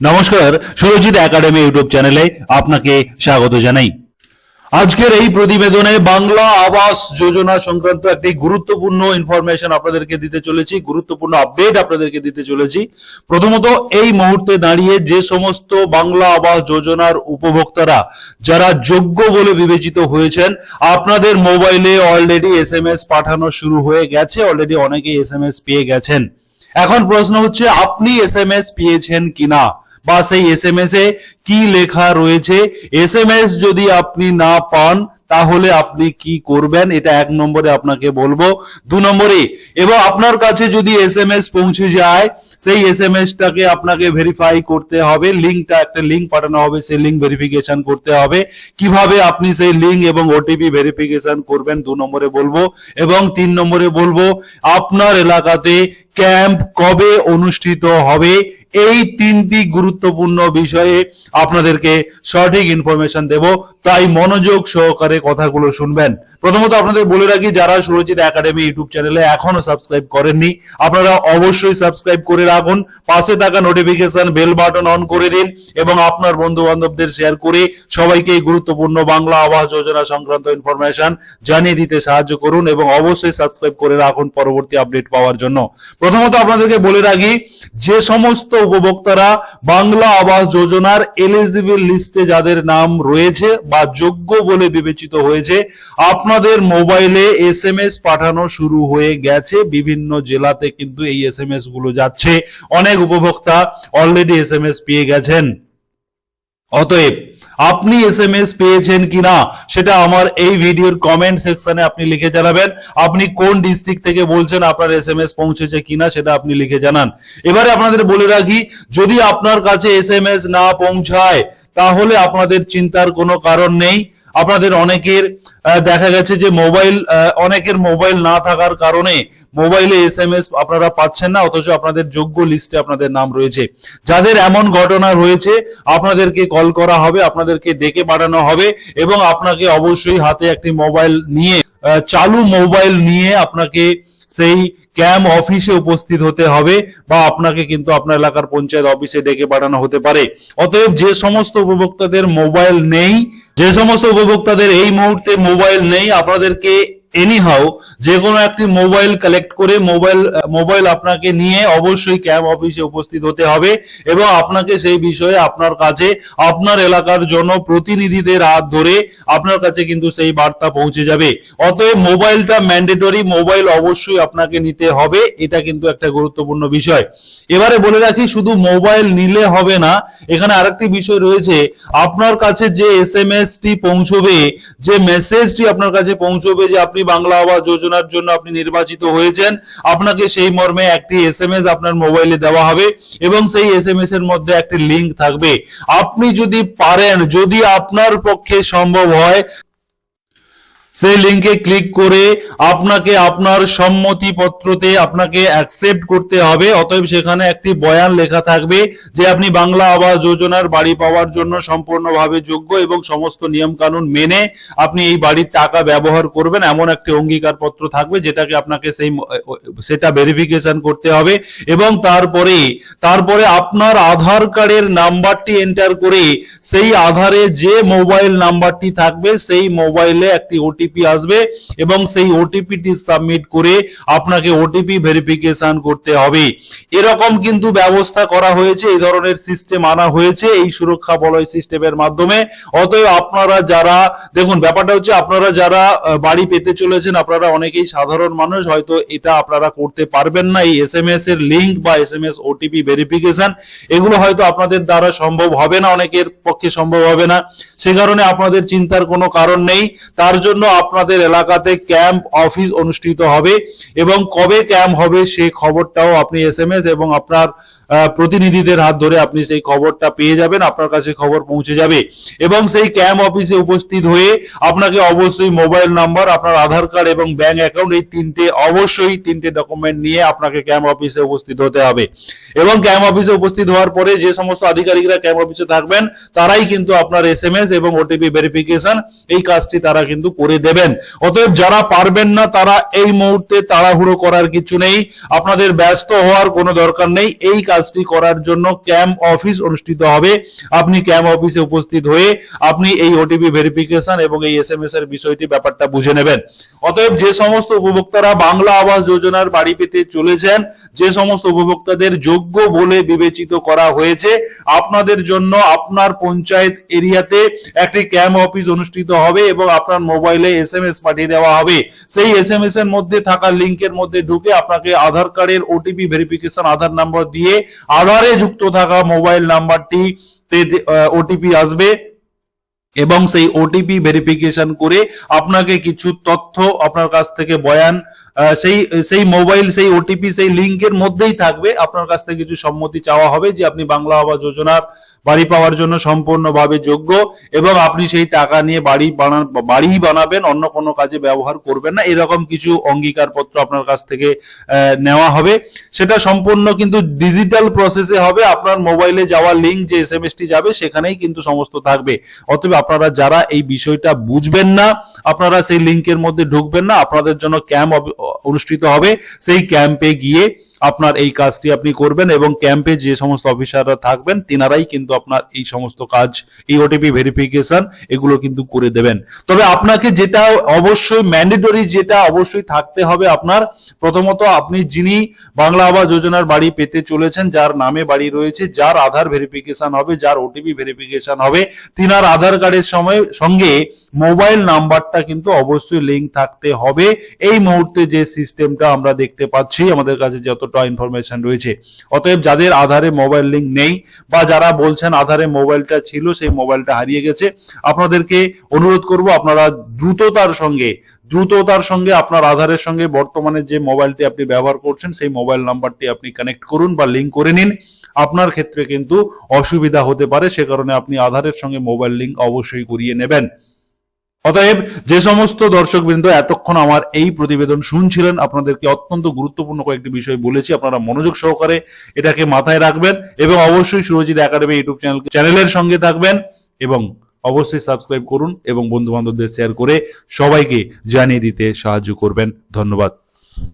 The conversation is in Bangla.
নমস্কার, সুরজিৎ একাডেমি ইউটিউব চ্যানেলে আপনাকে স্বাগত জানাই। আজকের এই প্রতিবেদনে বাংলা আবাস যোজনা সংক্রান্ত একটি গুরুত্বপূর্ণ ইনফরমেশন আপনাদেরকে দিতে চলেছি, গুরুত্বপূর্ণ আপডেট আপনাদেরকে দিতে চলেছি। প্রথমত, এই মুহূর্তে দাঁড়িয়ে যে সমস্ত বাংলা আবাস যোজনার উপভোক্তারা যারা যোগ্য বলে বিবেচিত হয়েছেন, আপনাদের মোবাইলে অলরেডি এস এম এস পাঠানো শুরু হয়ে গেছে অলরেডি অনেকেই এস এম এস পেয়ে গেছেন। এখন প্রশ্ন হচ্ছে, আপনি এস এম এস পেয়েছেন কিনা? বা সেই এস এম এস এ কি লেখা রয়েছে? এস এম এস যদি আপনি না পান, তাহলে আপনি কি করবেন? এটা এক নম্বরে আপনাকে বলব। দু নম্বরে, এবং আপনার কাছে যদি এস এম এস পৌঁছে যায় সেই এস এম এস টাকে আপনাকে ভেরিফাই করতে হবে। লিঙ্কটা একটা লিঙ্ক পাঠানো হবে, সেই লিঙ্ক ভেরিফিকেশন করতে হবে। কীভাবে আপনি সেই লিঙ্ক এবং ওটিপি ভেরিফিকেশন করবেন দু নম্বরে বলব এবং তিন নম্বরে বলব, আপনার এলাকাতে ক্যাম্প কবে অনুষ্ঠিত হবে? এই তিনটি গুরুত্বপূর্ণ বিষয়ে আপনাদেরকে সঠিক ইনফরমেশন দেব। তাই মনোযোগ সহকারে কথাগুলো শুনবেন। প্রথমত আপনাদের বলে রাখি, যারা সুরজিৎ একাডেমি ইউটিউব চ্যানেলে এখনও সাবস্ক্রাইব করেননি, আপনারা অবশ্যই সাবস্ক্রাইব করে রাখুন। পাশে থাকা নোটিফিকেশন বেল বাটন অন করে দিন এবং আপনার বন্ধু বান্ধবদের শেয়ার করে সবাইকে এই গুরুত্বপূর্ণ বাংলা আবাস যোজনা সংক্রান্ত ইনফরমেশন জানিয়ে দিতে সাহায্য করুন এবং অবশ্যই সাবস্ক্রাইব করে রাখুন পরবর্তী আপডেট পাওয়ার জন্য। প্রথমত আপনাদেরকে বলে রাখি, যে সমস্ত উপভোক্তারা বাংলা আবাস যোজনার এলিজিবল লিস্টে যাদের নাম রয়েছে বা যোগ্য বলে বিবেচিত হয়েছে, আপনাদের মোবাইলে এস এম এস পাঠানো শুরু হয়ে গেছে। বিভিন্ন জেলাতে কিন্তু এই এস এম এসগুলো যাচ্ছে। অনেক উপভোক্তা অলরেডি এস এম এস পেয়ে গেছেন। অতএব, আপনি এস এম এস পেয়েছেন কিনা, সেটা আমার এই ভিডিওর কমেন্ট সেকশনে আপনি লিখে জানাবেন। আপনি কোন ডিস্ট্রিক্ট থেকে বলছেন আপনার এস এম এস পৌঁছেছে কিনা, সেটা আপনি লিখে জানান। এবারে আপনাদের বলে রাখি, যদি আপনার কাছে এস এম এস না পৌঁছায়, তাহলে আপনাদের চিন্তার কোনো কারণ নেই। আপনাদের অনেকের দেখা গেছে যে মোবাইল অনেকের মোবাইল না থাকার কারণে মোবাইলে এস এম এস আপনারা পাচ্ছেন না, অথচ আপনাদের যোগ্য লিস্টে আপনাদের নাম রয়েছে। যাদের এমন ঘটনা রয়েছে, আপনাদেরকে কল করা হবে, আপনাদেরকে ডেকে পাঠানো হবে এবং আপনাকে অবশ্যই হাতে একটি মোবাইল নিয়ে চালু মোবাইল নিয়ে আপনাকে সেই ক্যাম্প অফিসে উপস্থিত হতে হবে বা আপনাকে কিন্তু আপনার এলাকার পঞ্চায়েত অফিসে ডেকে পাঠানো হতে পারে। অতএব যে সমস্ত উপভোক্তাদের মোবাইল নেই, যে সমস্ত উপভোক্তাদের এই মুহূর্তে মোবাইল নেই, আপনাদেরকে এনিহাও যে কোনো একটি মোবাইল কালেক্ট করে মোবাইল মোবাইল আপনাকে নিয়ে অবশ্যই ক্যাম্প অফিসে উপস্থিত হতে হবে এবং আপনাকে সেই বিষয়ে আপনার কাছে, আপনার এলাকার জনপ্রতিনিধিদের হাত ধরে আপনার কাছে কিন্তু সেই বার্তা পৌঁছে যাবে। অতএব মোবাইলটা ম্যান্ডেটরি মোবাইল অবশ্যই আপনাকে নিতে হবে, এটা কিন্তু একটা গুরুত্বপূর্ণ বিষয়। এবারে বলে রাখি, শুধু মোবাইল নিলে হবে না, এখানে আরেকটি বিষয় রয়েছে, আপনার কাছে যে এস এম এস টি পৌঁছবে, যে মেসেজটি আপনার কাছে পৌঁছবে যে আপনি বাংলা আবাস যোজনার জন্য আপনি নির্বাচিত হয়েছেন। আপনাকে সেই মর্মে একটি এস এম এস আপনার মোবাইলে দেওয়া হবে এবং সেই এস এম এস এর মধ্যে একটি লিংক থাকবে। আপনি যদি পারেন, যদি আপনার পক্ষে সম্ভব হয় সেই লিঙ্কে ক্লিক করে আপনাকে আপনার সম্মতি পত্রতে আপনাকে অ্যাকসেপ্ট করতে হবে। অতএব সেখানে একটি বয়ান লেখা থাকবে যে আপনি বাংলা আবাস যোজনার বাড়ি পাওয়ার জন্য সম্পূর্ণভাবে যোগ্য এবং সমস্ত নিয়ম কানুন মেনে আপনি এই বাড়ির টাকা ব্যবহার করবেন। এমন একটি অঙ্গীকার পত্র থাকবে যেটাকে আপনাকে সেই, সেটা ভেরিফিকেশন করতে হবে এবং তারপরে তারপরে আপনার আধার কার্ডের নাম্বারটি এন্টার করে সেই আধারে যে মোবাইল নাম্বারটি থাকবে সেই মোবাইলে একটি ওটিপি আসবে এবং সেই ওটিপিটি সাবমিট করে আপনাকে ওটিপি ভেরিফিকেশন করতে হবে। এরকম কিন্তু ব্যবস্থা করা হয়েছে, এই ধরনের সিস্টেম আনা হয়েছে এই সুরক্ষা বলয় সিস্টেমের মাধ্যমে। অতএব আপনারা যারা, দেখুন, ব্যাপারটা হচ্ছে আপনারা যারা বাড়ি পেতে চলেছেন, আপনারা অনেকেই সাধারণ মানুষ, হয়তো এটা আপনারা করতে পারবেন না। এই এস এম এস এর লিঙ্ক বা S M S OTP verification এগুলো হয়তো আপনাদের দ্বারা সম্ভব হবে না, অনেকের পক্ষে সম্ভব হবে না। সে কারণে আপনাদের চিন্তার কোনো কারণ নেই। তার জন্য আপনাদের এলাকাতে ক্যাম্প অফিস অনুষ্ঠিত হবে এবং কবে ক্যাম্প হবে সেই খবরটাও আপনি এস এবং আপনার প্রতিনিধিদের হাত ধরে আপনি সেই খবরটা পেয়ে যাবেন, আপনার কাছে খবর পৌঁছে যাবে। এবং সেই ক্যাম্প অফিসে উপস্থিত হয়ে আপনাকে অবশ্যই মোবাইল নাম্বার, আপনার আধার কার্ড এবং ব্যাংক অ্যাকাউন্ট এই তিনটে, অবশ্যই তিনটে ডকুমেন্ট নিয়ে আপনাকে ক্যাম্প অফিসে উপস্থিত হতে হবে। এবং ক্যাম্প অফিসে উপস্থিত হওয়ার পরে যে সমস্ত আধিকারিকরা ক্যাম্প অফিসে থাকবেন, তারাই কিন্তু আপনার এস এম এস এবং ওটিপি ভেরিফিকেশন, এই কাজটি তারা কিন্তু করে দেবেন। অতএব যারা পারবেন না, তারা এই মুহূর্তে তাড়াহুড়ো করার কিছু নেই। আপনাদের ব্যস্ত হওয়ার কোনো দরকার নেই। এই কাজ কাজটি করার জন্য ক্যাম্প অফিস অনুষ্ঠিত হবে। আপনি ক্যাম্প অফিসে উপস্থিত হয়ে আপনি এই ওটিপি ভেরিফিকেশন এবং এই এস এম এস এর বিষয়টি ব্যাপারটা বুঝে নেবেন। অতএব যে সমস্ত উপভোক্তারা বাংলা আবাস যোজনার বাড়ি পেতে চলেছেন, যে সমস্ত উপভোক্তাদের যোগ্য বলে বিবেচিত করা হয়েছে, আপনাদের জন্য আপনার পঞ্চায়েত এরিয়াতে একটি ক্যাম্প অফিস অনুষ্ঠিত হবে এবং আপনার মোবাইলে এস এম এস পাঠিয়ে দেওয়া হবে। সেই এস এম এস এর মধ্যে থাকা লিঙ্কের মধ্যে ঢুকে আপনাকে আধার কার্ডের ওটিপি ভেরিফিকেশন আধার নাম্বার দিয়ে আধারে যুক্ত থাকা মোবাইল নাম্বারটি ওটিপি আসবে এবং সেই ওটিপি ভেরিফিকেশন করে আপনাকে কিছু তথ্য আপনার কাছ থেকে বয়ান সেই সেই মোবাইল, সেই ওটিপি সেই লিংকের মধ্যেই থাকবে। আপনার কাছ থেকে কিছু সম্মতি চাওয়া হবে যে আপনি বাংলা আবাস যোজনার বাড়ি পাওয়ার জন্য সম্পূর্ণভাবে যোগ্য এবং আপনি সেই টাকা নিয়ে বাড়ি বানান বাড়ি বানাবেন, অন্য কোনো কাজে ব্যবহার করবেন না। এরকম কিছু অঙ্গীকার পত্র আপনার কাছ থেকে নেওয়া হবে। সেটা সম্পূর্ণ কিন্তু ডিজিটাল প্রসেসে হবে। আপনার মোবাইলে যাওয়া লিঙ্ক যে এস এম এস টি যাবে, সেখানেই কিন্তু সমস্ত থাকবে। অতএব আপনারা যারা এই বিষয়টা বুঝবেন না, আপনারা সেই লিঙ্কের মধ্যে ঢুকবেন না। আপনাদের জন্য ক্যাম্প অনুষ্ঠিত হবে। সেই ক্যাম্পে গিয়ে আপনার এই কাজটি আপনি করবেন এবং ক্যাম্পে যে সমস্ত অফিসাররা থাকবেন, তিনারাই কিন্তু আপনার এই সমস্ত কাজ, এই ওটিপি ভেরিফিকেশন এগুলো কিন্তু করে দেবেন। তবে আপনাকে যেটা অবশ্যই ম্যান্ডেটরি যেটা অবশ্যই থাকতে হবে আপনার, প্রথমত আপনি যিনি বাংলা আবাস যোজনার বাড়ি পেতে চলেছেন, যার নামে বাড়ি রয়েছে, যার আধার ভেরিফিকেশন হবে, যার ওটিপি ভেরিফিকেশন হবে, তিনার আধার কার্ডের সময়, সঙ্গে মোবাইল নাম্বারটা কিন্তু অবশ্যই লিঙ্ক থাকতে হবে। এই মুহূর্তে যে সিস্টেমটা আমরা দেখতে পাচ্ছি, আমাদের কাছে যতটা ইনফরমেশন রয়েছে। অতএব যাদের আধারে মোবাইল লিঙ্ক নেই বা যারা বলছেন আধারে মোবাইলটা ছিল, সেই মোবাইলটা হারিয়ে গেছে, আপনাদেরকে অনুরোধ করব আপনারা দ্রুততার সঙ্গে দ্রুততার সঙ্গে আপনার আধারের সঙ্গে বর্তমানে যে মোবাইলটি আপনি ব্যবহার করছেন, সেই মোবাইল নাম্বারটি আপনি কানেক্ট করুন বা লিঙ্ক করে নিন। আপনার ক্ষেত্রে কিন্তু অসুবিধা হতে পারে, সে কারণে আপনি আধারের সঙ্গে মোবাইল লিঙ্ক অবশ্যই করিয়ে নেবেন। অতএব যে সমস্ত দর্শকবৃন্দ এতক্ষণ আমার এই প্রতিবেদন শুনছিলেন, আপনাদেরকে অত্যন্ত গুরুত্বপূর্ণ কয়েকটি বিষয় বলেছি, আপনারা মনোযোগ সহকারে এটাকে মাথায় রাখবেন এবং অবশ্যই সুরজিৎ একাডেমি ইউটিউব চ্যানেল চ্যানেলের সঙ্গে থাকবেন এবং অবশ্যই সাবস্ক্রাইব করুন এবং বন্ধু বান্ধবদের শেয়ার করে সবাইকে জানিয়ে দিতে সাহায্য করবেন। ধন্যবাদ।